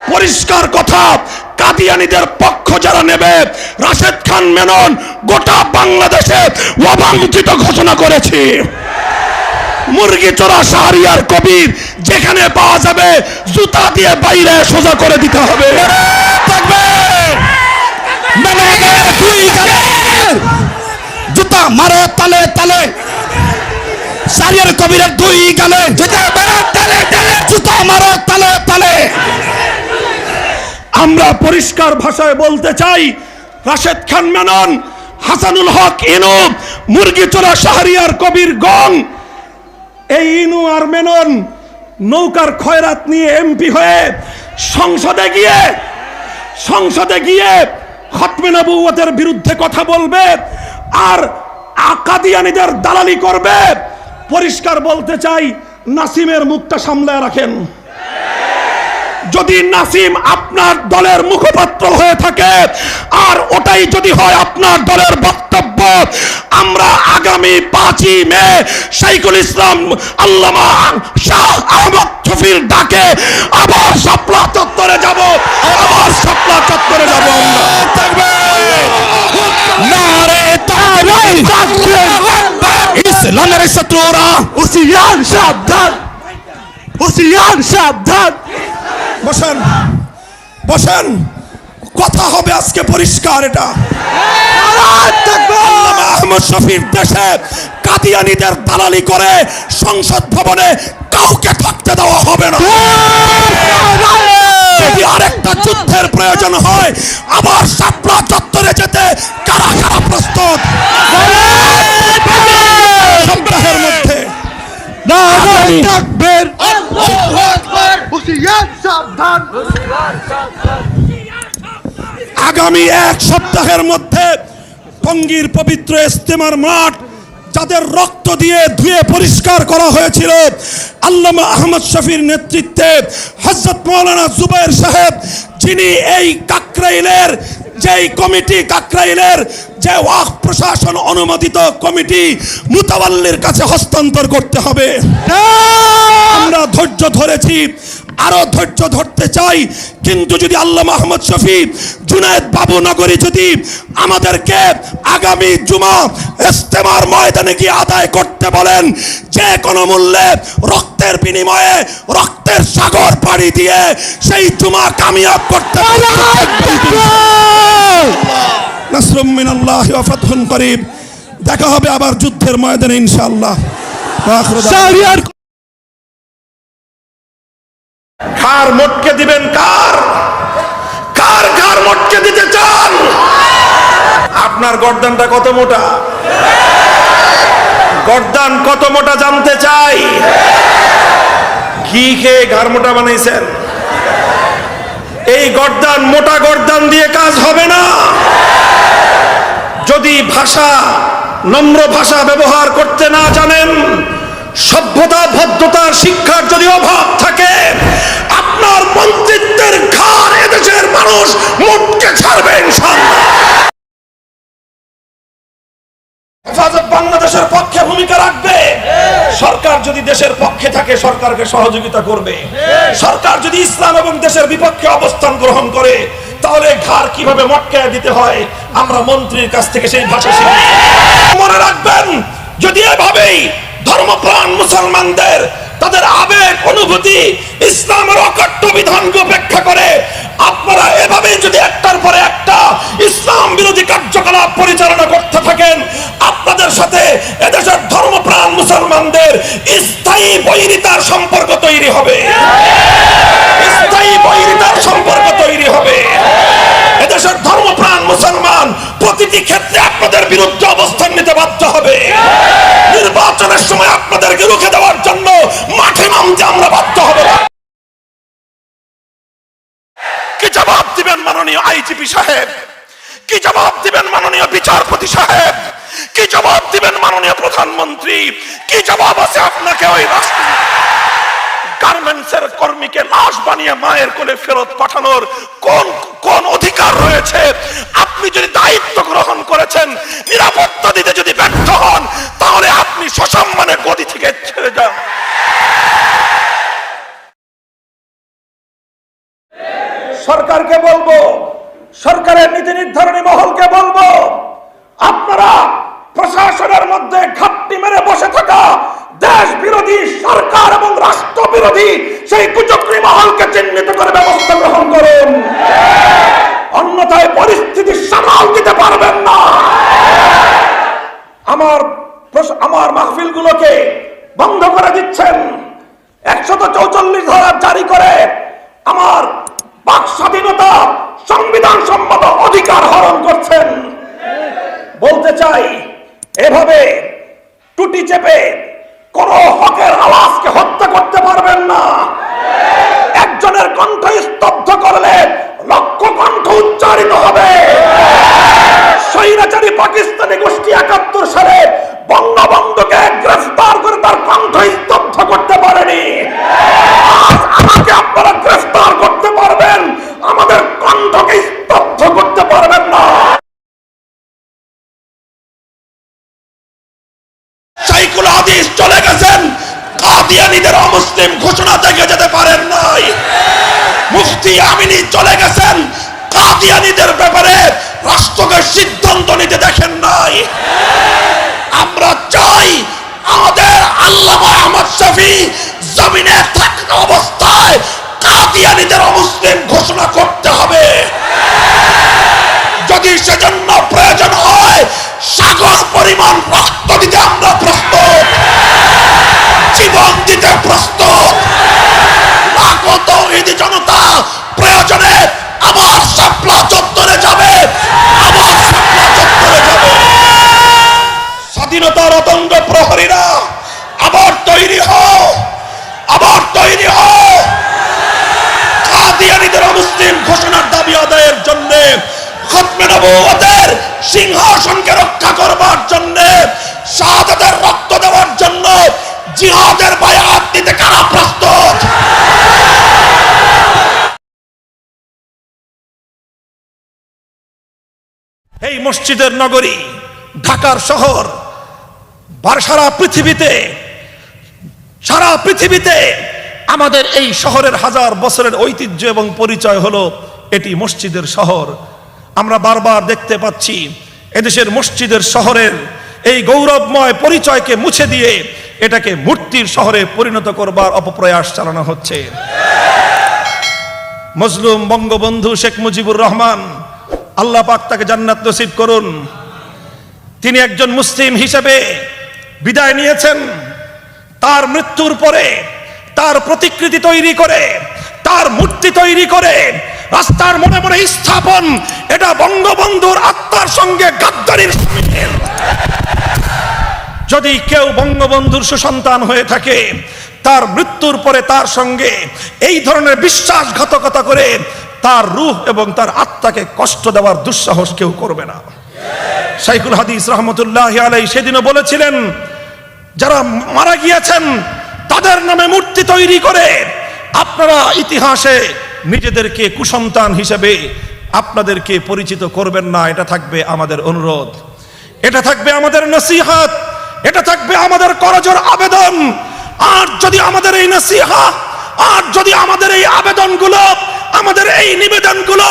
পরিষ্কার কথা কাদিয়ানিদের পক্ষ যারা নেবে রাশেদ খান মেনন গোটা বাংলাদেশে অবাঞ্ছিত ঘোষণা করেছি। মুরগি চোরা শাহরিয়ার কবির যেখানে পাওয়া যাবে জুতা দিয়ে বাইরে সোজা করে দিতে হবে। জুতা মারো তালে তালে শাহরিয়ার কবিরের দুই গালে। জুতা মারো তালে তালে। আমরা পরিষ্কার ভাষায় বলতে চাই, রাশেদ খান মেনন, হাসানুল হক ইনু মুরগি চোরা শাহরিয়ার কবির গং, এই ইনু আর মেনন নৌকার খয়রাত নিয়ে এমপি হয়ে সংসদে গিয়ে সংসদে গিয়ে খতমে নবুয়তের বিরুদ্ধে কথা বলবে আর আকাদিয়ানিদের দালালি করবে, পরিষ্কার বলতে চাই, নাসিমের মুখটা সামলায় রাখেন। যদি নাসিম আপনার দলের মুখপাত্র হয়ে থাকে, আর ওটাই যদি হয় আপনার দলের বক্তব্য, আমরা আগামী পাঁচই মে শাইকুল ইসলাম আল্লামা শাহ আহমদ শফির ডাকে আবার শাপলা চত্বরে যাব, আবার শাপলা চত্বরে যাব ইসলামের শত্রুরা। হুশিয়ার সাবধান হুশিয়ার সাবধান। বসেন বসেন। কথা হবে আজকে পরিষ্কার এটা। আহমদ শফির দেশে কাদিয়ানিদের দালালি করে সংসদ ভবনে কাউকে থাকতে দেওয়া হবে না। যদি আরেকটা যুদ্ধের প্রয়োজন হয় আবার সাপলা চত্বরে যেতে কারা কারা প্রস্তুত সপ্তাহের মধ্যে আগামী- তাকবীর হুশিয়ার সাবধান আগামী এক সপ্তাহের মধ্যে টঙ্গীর পবিত্র ইস্তেমার মাঠ যাদের রক্ত দিয়ে ধুয়ে পরিষ্কার করা হয়েছিল আল্লামা আহমদ শফির নেতৃত্বে হজরত মৌলানা জুবাইর সাহেব যিনি এই কাকরাইলের যেই কমিটি কাকরাইলের যে ওয়াক প্রশাসন অনুমোদিত কমিটি মুতাওয়াল্লির কাছে হস্তান্তর করতে হবে। আমরা ধৈর্য ধরেছি আরও ধৈর্য ধরতে চাই। কিন্তু যদি আল্লাহ মাহমদ শফি জুনায়দ বাবু নগরী যদি আমাদেরকে আগামী জুমা ইস্তেমার ময়দানে গিয়ে আদায় করতে বলেন যে কোনো মূল্যে রক্তের বিনিময়ে রক্তের সাগর পাড়ি দিয়ে সেই জুমা কামিয়াব করতে নাসরুম মিনাল্লাহ ওয়া ফাতহুন করিব দেখা হবে আবার যুদ্ধের ময়দানে ইনশাআল্লাহ। কার মটকে দিবেন কার? কার কার মটকে দিতে চান? আপনার গর্দানটা কত মোটা? গর্দান কত মোটা জানতে চাই? ঘি খেয়ে ঘাড় মোটা বানাইছেন। এই গর্দান মোটা গর্দান দিয়ে কাজ হবে না। যদি ভাষা, নম্র ভাষা ব্যবহার করতে না জানেন সভ্যতা ভদ্রতার শিক্ষার যদি অভাব থাকে, আপনার মন্ত্রিত্বের ঘাড় এদেশের মানুষ মুটকে ছাড়বে হেফাজত বাংলাদেশের পক্ষে ভূমিকা রাখবে। সরকার যদি দেশের পক্ষে থাকে, সরকারকে সহযোগিতা করবে। সরকার যদি ইসলাম এবং দেশের বিপক্ষে অবস্থান গ্রহণ করে, তাহলে ঘাড় কীভাবে মটকায় দিতে হয়, আমরা মন্ত্রীর কাছ থেকে সেই ভাষা শিখি মনে রাখবেন, যদি এভাবেই ধর্মপ্রাণ মুসলমানদের, তাদের আবেগ, অনুভূতি ইসলামের অকট্য বিধানকে উপেক্ষা করে আপনারা এভাবে যদি একটার পরে একটা ইসলাম বিরোধী কার্যকলাপ পরিচালনা করতে থাকেন, আপনাদের সাথে এদেশের ধর্মপ্রাণ মুসলমানদের স্থায়ী বৈরিতার সম্পর্ক তৈরি হবে। স্থায়ী বৈরিতার সম্পর্ক তৈরি হবে। এদেশের ধর্মপ্রাণ মুসলমান প্রতিটি ক্ষেত্রে আপনাদের বিরুদ্ধে অবস্থান নিতে বাধ্য হবে। নির্বাচনের সময় আপনাদেরকে রুখে দেওয়ার জন্য মাঠে নামতে আমরা বাধ্য হব। কি জবাব দিবেন মাননীয় আইজিপি সাহেব? কি জবাব দিবেন মাননীয় বিচারপতি সাহেব? কি জবাব দিবেন মাননীয় প্রধানমন্ত্রী? কি জবাব আছে আপনাকে ওই গার্মেন্টসের কর্মীকে লাশ বানিয়ে মায়ের কোলে ফেরত পাঠানোর কোন কোন অধিকার দায়িত্ব গ্রহণ করেছেন, নিরাপত্তা দিতে যদি ব্যর্থ হন, তাহলে আপনি সসম্মানে গদি থেকে ছেড়ে যান। সরকারকে বলব, সরকারের নীতি নির্ধারণী মহলকে বলব, আপনারা প্রশাসনের মধ্যে ঘাপটি মেরে বসে থাকা দেশ বিরোধী সরকার এবং রাষ্ট্র বিরোধী সেই কুচক্রী মহলকে চিহ্নিত করে ব্যবস্থা গ্রহণ করুন। অন্যথায় পরিস্থিতি সামাল দিতে পারবেন না। আমার আমার মাহফিল গুলোকে বন্ধ করে দিচ্ছেন। একশত চৌচল্লিশ ধারা জারি করে আমার বাক স্বাধীনতা সংবিধান সম্মত অধিকার হরণ করছেন। বলতে চাই, এভাবে টুটি চেপে কোন হকের আওয়াজকে হত্যা করতে পারবেন না একজনের কণ্ঠ স্তব্ধ করলে লক্ষ কণ্ঠ উচ্চারিত হবে স্বৈরাচারী পাকিস্তানি গোষ্ঠী একাত্তর সালে বঙ্গবন্ধুকে গ্রেফতার করে তার কণ্ঠ স্তব্ধ করতে পারেনি। আমাকে আপনারা গ্রেফতার করতে পারবেন, আমাদের কণ্ঠকে স্তব্ধ করতে পারবেন না। সাইকুল চলে গেছেন, কাদিয়ানিদের অমুসলিম ঘোষণা যেতে পারেন নাই। মুফতি চলে গেছেন, কাদিয়ানিদের ব্যাপারে রাষ্ট্রকে সিদ্ধান্ত নিতে দেখেন নাই। আমরা চাই আমাদের আল্লামা আহমদ শফি জমিনে থাকা অবস্থায় কাদিয়ানিদের অমুসলিম ঘোষণা করতে হবে। যদি সেজন্য প্রয়োজন হয়, সাগর পরিমাণ রক্ত দিতে আমরা প্রস্তুত। জীবন দিতে প্রস্তুত। জনতা প্রয়োজনে আবার শাপলা চত্বরে যাবে। স্বাধীনতার অতঙ্গ প্রহরীরা, আবার তৈরি হও, আবার তৈরি হও। কাদিয়ানীদের অমুসলিম ঘোষণার দাবি আদায়ের জন্য, খতমে নবুয়তের সিংহাসনকে রক্ষা করবার জন্য, শাহাদাতের রক্ত দেওয়ার জন্য জিহাদের বায়াত দিতে কারা প্রস্তুত? এই মসজিদের নগরী ঢাকার শহর সারা পৃথিবীতে সারা পৃথিবীতে আমাদের এই শহরের হাজার বছরের ঐতিহ্য এবং পরিচয় হলো এটি মসজিদের শহর। আমরা বারবার দেখতে পাচ্ছি এদেশের মসজিদের শহরের এই গৌরবময় পরিচয়কে মুছে দিয়ে এটাকে মূর্তির শহরে পরিণত করবার অপপ্রয়াস চালানো হচ্ছে। মজলুম বঙ্গবন্ধু শেখ মুজিবুর রহমান, আল্লাহ পাক তাকে জান্নাত নসিব করুন। তিনি একজন মুসলিম হিসেবে বিদায় নিয়েছেন। তার মৃত্যুর পরে তার প্রতিকৃতি তৈরি করে, তার মূর্তি তৈরি করে, রাস্তার মনে মনে স্থাপন, এটা বঙ্গবন্ধুর আত্মার সঙ্গে গাদ্দারির সামিল যদি কেউ বঙ্গবন্ধুর সুসন্তান হয়ে থাকে, তার মৃত্যুর পরে তার সঙ্গে এই ধরনের বিশ্বাসঘাতকতা করে তার রূহ এবং তার আত্মাকে কষ্ট দেওয়ার দুঃসাহস কেউ করবে না। শাইখুল হাদিস রহমতুল্লাহ আলাই সেদিনও বলেছিলেন, যারা মারা গিয়েছেন, তাদের নামে মূর্তি তৈরি করে আপনারা ইতিহাসে নিজেদেরকে কুসন্তান হিসেবে আপনাদেরকে পরিচিত করবেন না, এটা থাকবে আমাদের অনুরোধ। এটা থাকবে আমাদের নসিহাত, এটা থাকবে আমাদের করজোর আবেদন। আর যদি আমাদের এই নসিহা, আর যদি আমাদের এই আবেদনগুলো, আমাদের এই নিবেদনগুলো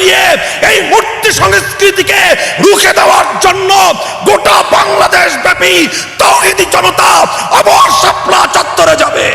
নিয়ে এই মূর্তি সংস্কৃতিকে রুখে দেওয়ার জন্য গোটা বাংলাদেশ ব্যাপী তৌহিদি জনতা অবশ্য চত্বরে যাবে।